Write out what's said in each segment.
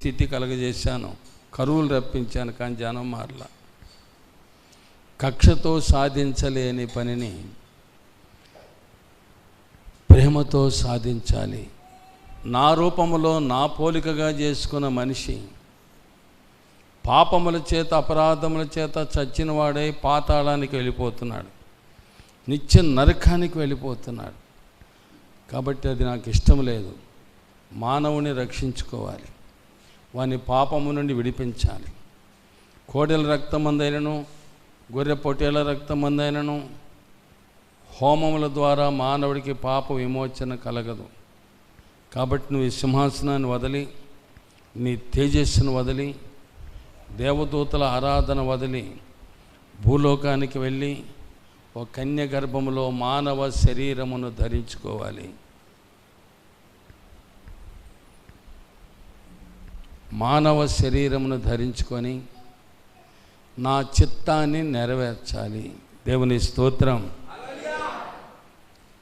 స్థితి కలగజేశాను. కరువులు రప్పించాను కానీ జనం మారల. కక్షతో సాధించలేని పనిని ప్రేమతో సాధించాలి. నా రూపములో నా పోలికగా చేసుకున్న మనిషి పాపముల చేత అపరాధముల చేత చచ్చినవాడై పాతాళానికి వెళ్ళిపోతున్నాడు. నిత్య నరకానికి వెళ్ళిపోతున్నాడు. కాబట్టి అది నాకు ఇష్టం లేదు. మానవుని రక్షించుకోవాలి. వాని పాపము నుండి విడిపించాలి. కోడెల రక్తమందైనను గొర్రె పొట్టేల రక్తమందైనను హోమముల ద్వారా మానవుడికి పాప విమోచన కలగదు. కాబట్టి నువ్వు ఈ సింహాసనాన్ని వదిలి నీ తేజస్సును వదిలి దేవదూతల ఆరాధన వదిలి భూలోకానికి వెళ్ళి ఒక కన్య గర్భములో మానవ శరీరమును ధరించుకోవాలి. మానవ శరీరమును ధరించుకొని నా చిత్తాన్ని నెరవేర్చాలి. దేవుని స్తోత్రం.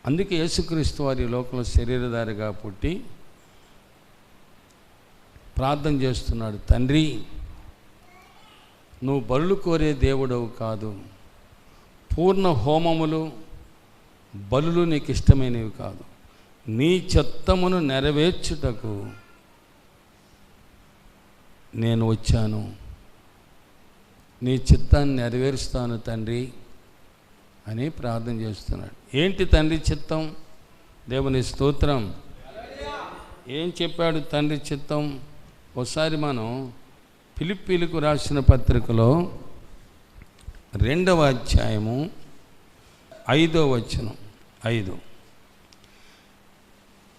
అందుకే యేసుక్రీస్తు వారి లోకంలో శరీరధారిగా పుట్టి ప్రార్థన చేస్తున్నాడు తండ్రి నువ్వు బరులు కోరే దేవుడవు కాదు. పూర్ణ హోమములు బలులు నీకు ఇష్టమైనవి కాదు. నీ చిత్తమును నెరవేర్చుటకు నేను వచ్చాను. నీ చిత్తాన్ని నెరవేరుస్తాను తండ్రి అని ప్రార్థన చేస్తున్నాడు. ఏంటి తండ్రి చిత్తం? దేవుని స్తోత్రం. ఏం చెప్పాడు తండ్రి చిత్తం? ఒకసారి మనం ఫిలిప్పీలకు రాసిన పత్రికలో రెండవ అధ్యాయము ఐదో వచనం. ఐదు.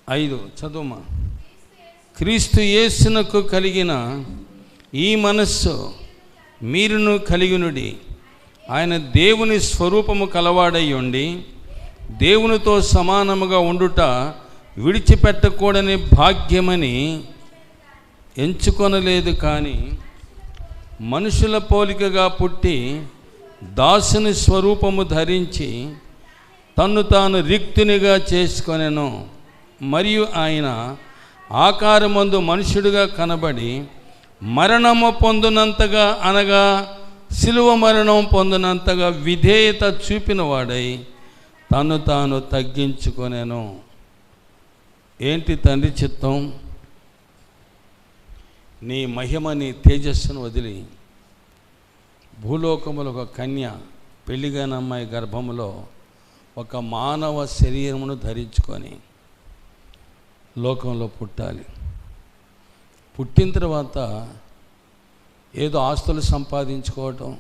ఐదు. చదువుమా? క్రీస్తు యేసునకు కలిగిన ఈ మనస్సు మీరును కలిగినుడి. ఆయన దేవుని స్వరూపము కలవాడై ఉండి దేవునితో సమానముగా ఉండుట విడిచిపెట్టకూడని భాగ్యమని ఎంచుకొనలేదు కానీ మనుషుల పోలికగా పుట్టి దాసుని స్వరూపము ధరించి తన్ను తాను రిక్తునిగా చేసుకొనెను. మరియు ఆయన ఆకారమందు మనుషుడుగా కనబడి మరణము పొందినంతగా అనగా శిలువ మరణం పొందినంతగా విధేయత చూపినవాడై తను తాను తగ్గించుకొనేను. ఏంటి తండ్రి చిత్తం? నీ మహిమ నీ తేజస్సును వదిలి భూలోకములు ఒక కన్య పెళ్ళిగానమ్మాయి గర్భములో ఒక మానవ శరీరమును ధరించుకొని లోకంలో పుట్టాలి. పుట్టిన తర్వాత ఏదో ఆస్తులు సంపాదించుకోవటం